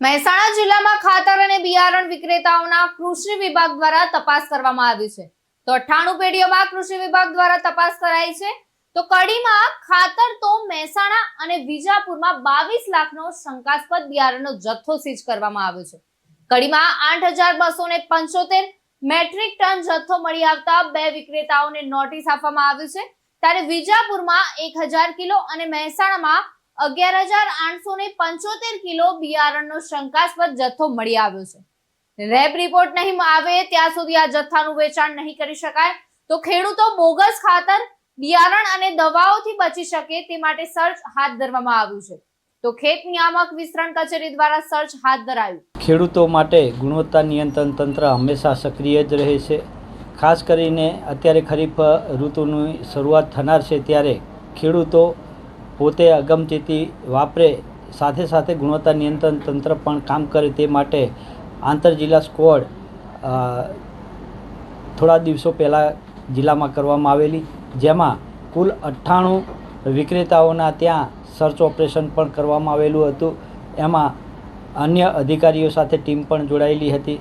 મહેસાણા જિલ્લામાં ખાતર અને બિયારણ વિક્રેતાઓના કૃષિ વિભાગ દ્વારા તપાસ કરવામાં આવી છે. તો અઠ્ઠાણું પેઢીઓમાં કૃષિ વિભાગ દ્વારા તપાસ કરાઈ છે. તો કડીમાં ખાતર તો મહેસાણા અને વિજાપુરમાં બાવીસ લાખનો શંકાસ્પદ બિયારણનો જથ્થો સીઝ કરવામાં આવ્યો છે. કડીમાં આઠ હજાર બસો ને પંચોતેર મેટ્રિક ટન જથ્થો મળી આવતા બે વિક્રેતાઓને નોટિસ આપવામાં આવી છે. ત્યારે વિજાપુરમાં એક હજાર કિલો અને મહેસાણામાં અગિયાર હજાર આઠસો ને પંચોતેર કિલો બિયારણનો શંકાસ્પદ જથ્થો મળી આવ્યો છે. રેબ રિપોર્ટ નહીં આવે ત્યાં સુધી આ જથ્થાનું વેચાણ નહીં કરી શકાય. તો ખેડૂતો બોગસ ખાતર, બિયારણ અને દવાઓથી બચી શકે તે માટે સર્ચ હાથ ધરવામાં આવ્યું છે. તો ખેત નિયામક વિસ્તરણ કચેરી દ્વારા સર્ચ હાથ ધરાયું. ખેડૂતો માટે ગુણવત્તા નિયંત્રણ તંત્ર હંમેશા સક્રિય જ રહે છે. ખાસ કરીને અત્યારે ખરીફ ઋતુની શરૂઆત થનાર છે ત્યારે ખેડૂતો પોતે અગમચેતી વાપરે સાથે સાથે ગુણવત્તા નિયંત્રણ તંત્ર પણ કામ કરે તે માટે આંતરજિલ્લા સ્કોડ અ, થોડા દિવસો પહેલાં જિલ્લામાં કરવામાં આવેલી જેમાં કુલ અઠ્ઠાણું વિક્રેતાઓના ત્યાં સર્ચ ઓપરેશન પણ કરવામાં આવેલું હતું. એમાં અન્ય અધિકારીઓ સાથે ટીમ પણ જોડાયેલી હતી.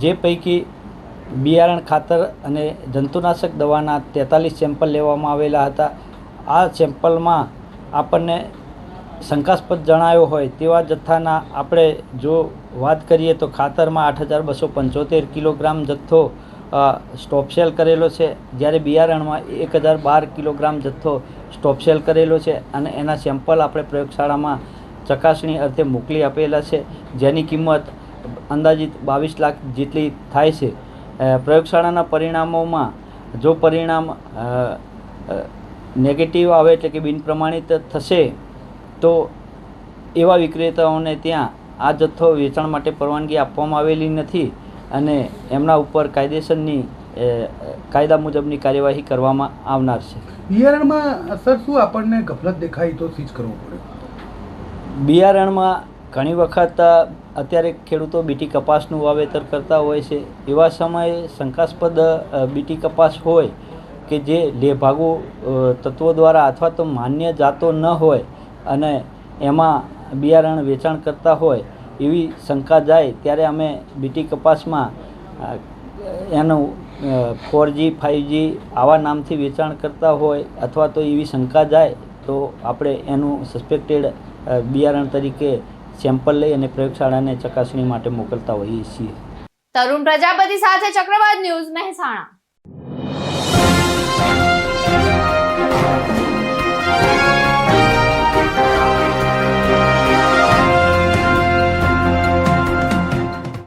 જે પૈકી બિયારણ ખાતર અને જંતુનાશક દવાના તેતાલીસ સેમ્પલ લેવામાં આવેલા હતા. આ સેમ્પલમાં આપણને શંકાસ્પદ જણાયો હોય તેવા જથ્થાના આપણે જો વાત કરીએ તો ખાતરમાં આઠ હજાર બસો પંચોતેર કિલોગ્રામ જથ્થો સ્ટોપસેલ સ્ટોપ સેલ કરેલો છે. જ્યારે બિયારણમાં એક હજાર બાર કિલોગ્રામ જથ્થો સ્ટોપ સેલ કરેલો છે અને એના સેમ્પલ આપણે પ્રયોગશાળામાં ચકાસણી અર્થે મોકલી આપેલા છે. જેની કિંમત અંદાજિત બાવીસ લાખ જેટલી થાય છે. પ્રયોગશાળાના પરિણામોમાં જો પરિણામ નેગેટિવ આવે એટલે કે બિનપ્રમાણિત થશે તો એવા વિક્રેતાઓને ત્યાં આ જથ્થો વેચાણ માટે પરવાનગી આપવામાં આવેલી નથી અને એમના ઉપર કાયદેસરની કાયદા મુજબની કાર્યવાહી કરવામાં આવનાર છે. બિયારણમાં સર શું આપણને ગફલત દેખાય તો સીઝ કરવું પડે? બિયારણમાં ઘણી વખત અત્યારે ખેડૂતો બીટી કપાસનું વાવેતર કરતા હોય છે. એવા સમયે શંકાસ્પદ બીટી કપાસ હોય કે જે લેભાગુ તત્વો દ્વારા અથવા તો માન્ય જાતો ન હોય અને એમાં બિયારણ વેચાણ કરતા હોય એવી શંકા જાય ત્યારે અમે બીટી કપાસમાં એનું ફોરજી ફાઇવજી આવા નામથી વેચાણ કરતા હોય અથવા તો એવી શંકા જાય તો આપણે એનું સસ્પેક્ટેડ બિયારણ તરીકે સેમ્પલ લઈ અને પ્રયોગશાળાને ચકાસણી માટે મોકલતા હોઈએ છીએ. તરુણ પ્રજાપતિ સાથે ચક્રવાત ન્યૂઝ મહેસાણા.